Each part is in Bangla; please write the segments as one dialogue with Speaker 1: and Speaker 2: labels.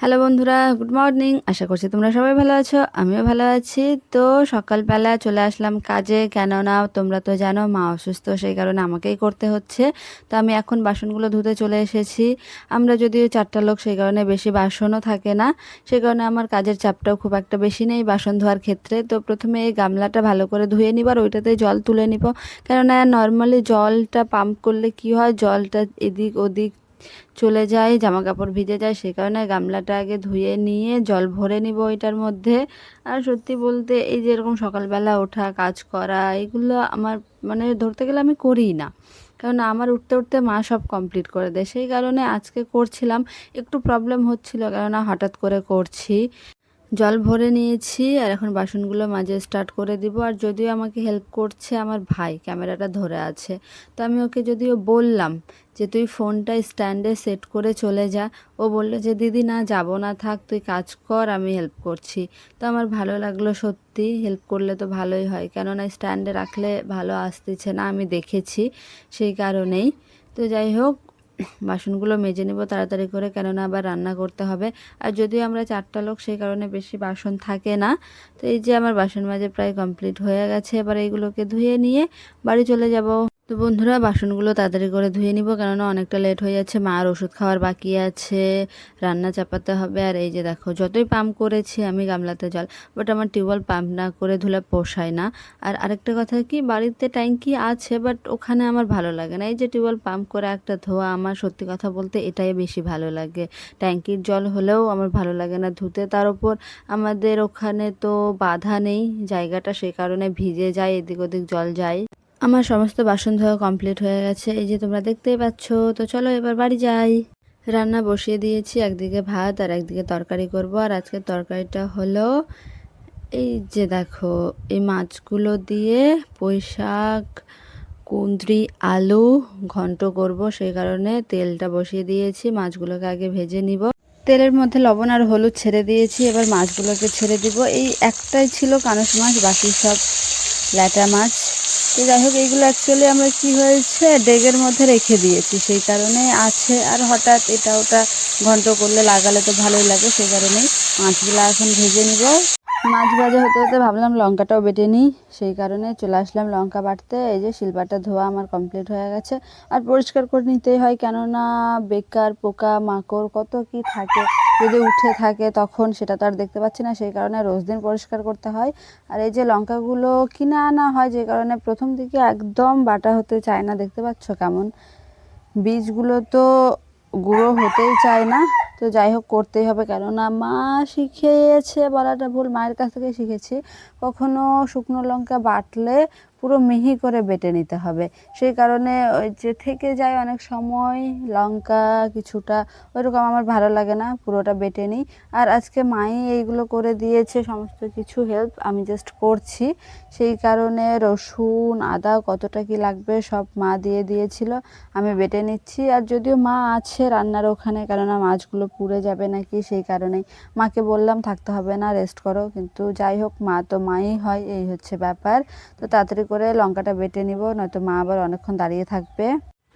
Speaker 1: হ্যালো বন্ধুরা, গুড মর্নিং। আশা করছি তোমরা সবাই ভালো আছো, আমিও ভালো আছি। তো সকালবেলা চলে আসলাম কাজে কেননা তোমরা তো জানো, মা অসুস্থ, সেই কারণে আমাকেই করতে হচ্ছে। তো আমি এখন বাসনগুলো ধুতে চলে এসেছি। আমরা যদিও চারটা লোক, সেই কারণে বেশি বাসনও থাকে না। সেই কারণে আমার কাজের চাপটাও খুব একটা বেশি নেই বাসন ধোয়ার ক্ষেত্রে। তো প্রথমে এই গামলাটা ভালো করে ধুয়ে নিব আর ওইটাতে জল তুলে নিব। কেননা, নর্মালি জলটা পাম্প করলে কি হয়, জলটা এদিক ওদিক চলে যায় জামা কাপড় ভিজে যায়, সে কারণে গামলাটা আগে ধুয়ে নিয়ে জল ভরে নিব ওইটার মধ্যে। আর সত্যি বলতে এই যে এরকম সকালবেলা ওঠা, কাজ করা, এগুলো আমার মানে ধরতে গেলে আমি করি না। কারণ আমার উঠতে উঠতে মা সব কমপ্লিট করে দেয়। সেই কারণে আজকে করছিলাম, একটু প্রবলেম হচ্ছিল কেননা হঠাৎ করে করছি। জল ভরে নিয়েছি আর এখন বাসনগুলো মাঝে স্টার্ট করে দিব। আর যদিও আমাকে হেল্প করছে আমার ভাই ক্যামেরাটা ধরে আছে। তো আমি ওকে যদিও বললাম যে, তুই ফোনটা স্ট্যান্ডে সেট করে চলে যা। ও বলল যে, দিদি না, যাব না, থাক, তুই কাজ কর, আমি হেল্প করছি। তো আমার ভালো লাগল সত্যি হেল্প করলে তো ভালোই হয়। কেননা স্ট্যান্ডে রাখলে ভালো আসতেছে না, আমি দেখেছি সেই কারণেই। তো যাই হোক বাসনগুলো মেজে নেব তাড়াতাড়ি করে, কেননা আবার রান্না করতে হবে। আর যদিও আমরা চারটা লোক, সেই কারণে বেশি বাসন থাকে না। তো এই যে আমার বাসন মাজে প্রায় কমপ্লিট হয়ে গেছে, এবার এইগুলোকে ধুয়ে নিয়ে বাড়ি চলে যাব। তো বন্ধুরা, বাসনগুলো তাড়াতাড়ি করে ধুয়ে নিব, কেননা অনেকটা লেট হয়ে যাচ্ছে। মার ওষুধ খাওয়ার বাকি আছে, রান্না চাপাতে হবে। আর এই যে দেখো, যতই পাম্প করেছি আমি গামলাতে জল বাট আমার টিউবওয়েল পাম্প না করে ধুলে পোষায় না। আর আরেকটা কথা কি, বাড়িতে ট্যাঙ্কি আছে বাট ওখানে আমার ভালো লাগে না। এই যে টিউবওয়েল পাম্প করে একটা ধোয়া, আমার সত্যি কথা বলতে এটাই বেশি ভালো লাগে। ট্যাঙ্কির জল হলেও আমার ভালো লাগে না ধুতে। তার উপর আমাদের ওখানে তো বাধা নেই, জায়গাটা সে কারণে ভিজে যায়, এদিক ওদিক জল যায়। আমার সমস্ত বাসন ধোয়া কমপ্লিট হয়ে গেছে। এই যে তোমরা দেখতেই পাচ্ছ, তো চলো এবার বাড়ি যাই। রান্না বসিয়ে দিয়েছি, একদিকে ভাত আর একদিকে তরকারি করব। আর আজকের তরকারিটা হলো, এই যে দেখো, এই মাছগুলো দিয়ে পুঁই শাক, কুঁদরি, আলু ঘন্ট করব। সেই কারণে তেলটা বসিয়ে দিয়েছি, মাছগুলোকে আগে ভেজে নিব। তেলের মধ্যে লবণ আর হলুদ ছেড়ে দিয়েছি, এবার মাছগুলোকে ছেড়ে দিব। এই একটাই ছিল কানস মাছ, বাকি সব ল্যাটা মাছ। তো যাই হোক, এইগুলো অ্যাকচুয়ালি আমরা কি হয়েছে, ডেগের মধ্যে রেখে দিয়েছি। সেই কারণে আছে আর হঠাৎ এটা ওটা ঘন্ট করলে লাগালে তো ভালোই লাগে সেই কারণেই মাছগুলো এখন ভেজে নিব। মাছ ভাজা হতে হতে ভাবলাম লঙ্কাটাও বেটে নিই, সেই কারণে চলে আসলাম লঙ্কা বাটতে। এই যে শিলপাটা ধোয়া আমার কমপ্লিট হয়ে গেছে। আর পরিষ্কার করে নিতেই হয়, কেননা বেকার, পোকা, মাকড় কত কি থাকে যদি উঠে থাকে তখন সেটা তো আর দেখতে পাচ্ছি না, সেই কারণে রোজ দিন পরিষ্কার করতে হয়। আর এই যে লঙ্কাগুলো কিনে আনা হয়, যে কারণে প্রথম দিকে একদম বাটা হতে চায় না, দেখতে পাচ্ছ কেমন? বীজগুলো তো গুঁড়ো হতেই চায় না, তো যাই হোক করতেই হবে, কেননা মা শিখিয়েছে, বলাটা ভুল, মায়ের কাছ থেকে শিখেছি। কখনো শুকনো লঙ্কা বাটলে পুরো মিহি করে বেটে নিতে হবে। সেই কারণে ওই যে থেকে যায় অনেক সময়, লঙ্কা কিছুটা, ওইরকম আমার ভালো লাগে না, পুরোটা বেটে নিই। আর আজকে মাই এইগুলো করে দিয়েছে, সমস্ত কিছু হেল্প আমি জাস্ট করছি। সেই কারণে রসুন, আদা কতটা কি লাগবে সব মা দিয়ে দিয়েছিল, আমি বেটে নিচ্ছি। আর যদিও মা আছে রান্নার ওখানে, কেননা মাছগুলো পুড়ে যাবে নাকি, সেই কারণেই। মাকে বললাম, থাকতে হবে না রেস্ট করো। কিন্তু যাই হোক, মা তো মাই হয়, এই হচ্ছে ব্যাপার। তো তাড়াতাড়ি করে লঙ্কাটা বেটে নিব, নয়তো মা আবার অনেকক্ষণ দাঁড়িয়ে থাকবে।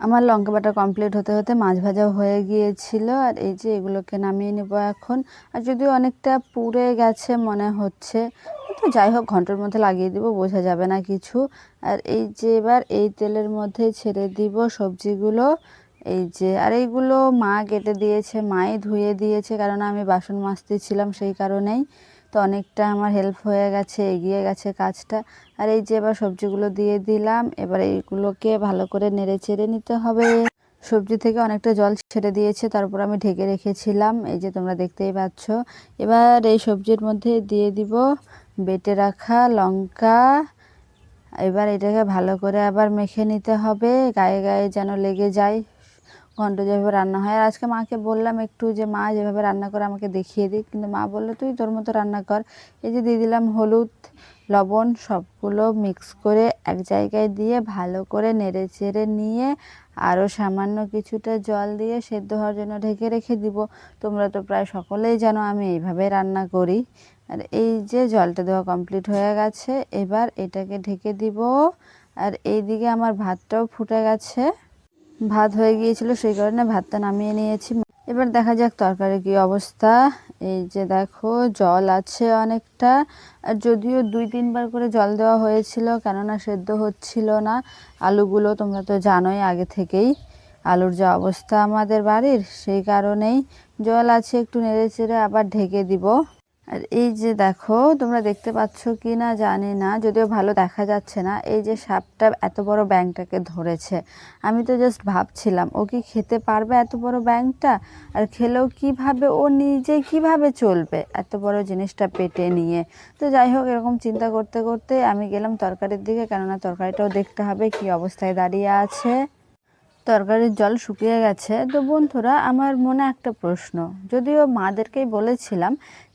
Speaker 1: আমার লঙ্কা বাটা কমপ্লিট হতে হতে মাছ ভাজা হয়ে গিয়েছিল, আর এই যে এগুলোকে নামিয়ে নেব এখন। আর যদিও অনেকটা পুড়ে গেছে মনে হচ্ছে, তো যাই হোক, ঘণ্টার মধ্যে লাগিয়ে দিব, বোঝা যাবে না কিছু। আর এই যে এবার এই তেলের মধ্যে ছেড়ে দিব সবজিগুলো। এই যে, আর এইগুলো মা কেটে দিয়েছে, মাই ধুয়ে দিয়েছে কারণ আমি বাসন মাজতে ছিলাম সেই কারণেই। তো অনেকটা আমার হেল্প হয়ে গেছে, এগিয়ে গেছে কাজটা। আর এই যে এবার সবজিগুলো দিয়ে দিলাম, এবার এইগুলোকে ভালো করে নেড়ে চেড়ে নিতে হবে। সবজি থেকে অনেকটা জল ছেড়ে দিয়েছে, তারপর আমি ঢেকে রেখেছিলাম, এই যে তোমরা দেখতেই পাচ্ছ। এবার এই সবজির মধ্যে দিয়ে দিব বেটে রাখা লঙ্কা। এবার এটাকে ভালো করে আবার মেখে নিতে হবে, গায়ে গায়ে যেন লেগে যায় ঘন্ট যেভাবে রান্না হয়। আর আজকে মাকে বললাম একটু যে, মা, যেভাবে রান্না করে আমাকে দেখিয়ে দিক। কিন্তু মা বলল, তুই তোর মতো রান্না কর। এই যে দিয়ে দিলাম হলুদ, লবণ সবগুলো মিক্স করে এক জায়গায় দিয়ে ভালো করে নেড়ে চেড়ে নিয়ে আরও সামান্য কিছুটা জল দিয়ে সেদ্ধ হওয়ার জন্য ঢেকে রেখে দিব। তোমরা তো প্রায় সকলেই জানো আমি এইভাবে রান্না করি। আর এই যে জলটা দেওয়া কমপ্লিট হয়ে গেছে, এবার এটাকে ঢেকে দিব। আর এই দিকে আমার ভাতটাও ফুটে গেছে। ভাত হয়ে গিয়েছিল, সেই কারণে ভাতটা নামিয়ে নিয়েছি। এবার দেখা যাক তরকারি কি অবস্থা। এই যে দেখো, জল আছে অনেকটা। আর যদিও দুই তিনবার করে জল দেওয়া হয়েছিল, কেননা সেদ্ধ হচ্ছিল না। আলুগুলো তোমরা তো জানোই, আগে থেকেই আলুর যা অবস্থা আমাদের বাড়ির, সেই কারণেই জল আছে, একটু নেড়ে চেড়ে আবার ঢেকে দিব। আর এই যে দেখো, তোমরা দেখতে পাচ্ছ কি না জানি না, যদিও ভালো দেখা যাচ্ছে না। এই যে সাপটা এত বড় ব্যাংটাকে ধরেছে। আমি তো জাস্ট ভাবছিলাম, ও কি খেতে পারবে এত বড় ব্যাংকটা আর খেলেও কীভাবে, ও নিজে কীভাবে চলবে এত বড় জিনিসটা পেটে নিয়ে? তো যাই হোক, এরকম চিন্তা করতে করতে আমি গেলাম তরকারির দিকে, কেননা তরকারিটাও দেখতে হবে কি অবস্থায় দাঁড়িয়ে আছে। তরকারির জল শুকিয়ে গেছে। তো বন্ধুরা, আমার মনে একটা প্রশ্ন, যদিও মাদেরকেই বলেছিলাম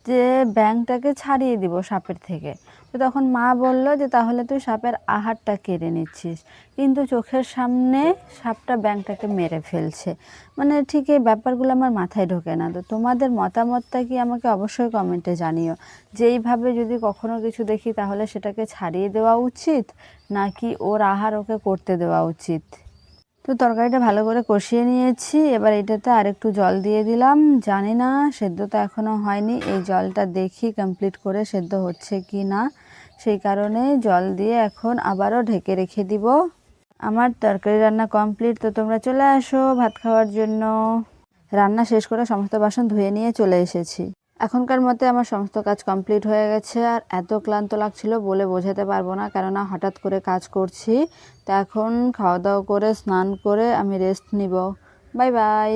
Speaker 1: যে ব্যাংকটাকে ছাড়িয়ে দিব সাপের থেকে। তো তখন মা বলল যে, তাহলে তুই সাপের আহারটা কেড়ে নিচ্ছিস। কিন্তু চোখের সামনে সাপটা ব্যাংকটাকে মেরে ফেলছে। মানে ঠিক এই ব্যাপারগুলো আমার মাথায় ঢোকে না। তো তোমাদের মতামতটা কি আমাকে অবশ্যই কমেন্টে জানিও। যে এইভাবে যদি কখনো কিছু দেখি, তাহলে সেটাকে ছাড়িয়ে দেওয়া উচিত নাকি ওর আহার ওকে করতে দেওয়া উচিত? তো তরকারিটা ভালো করে কষিয়ে নিয়েছি। এবার এটাতে আর একটু জল দিয়ে দিলাম। জানি না, সেদ্ধ তো এখনও হয়নি। এই জলটা দেখি কমপ্লিট করে সেদ্ধ হচ্ছে কি না সেই কারণে জল দিয়ে এখন আবারও ঢেকে রেখে দিব। আমার তরকারি রান্না কমপ্লিট তো তোমরা চলে আসো ভাত খাওয়ার জন্য। রান্না শেষ করে সমস্ত বাসন ধুয়ে নিয়ে চলে এসেছি। এখনকার মতে আমার সমস্ত কাজ কমপ্লিট হয়ে গেছে আর এত ক্লান্ত লাগছিল বলে বোঝাতে পারব না, কেননা হঠাৎ করে কাজ করছি। তো এখন খাওয়া দাওয়া করে, স্নান করে আমি রেস্ট নিব। Bye bye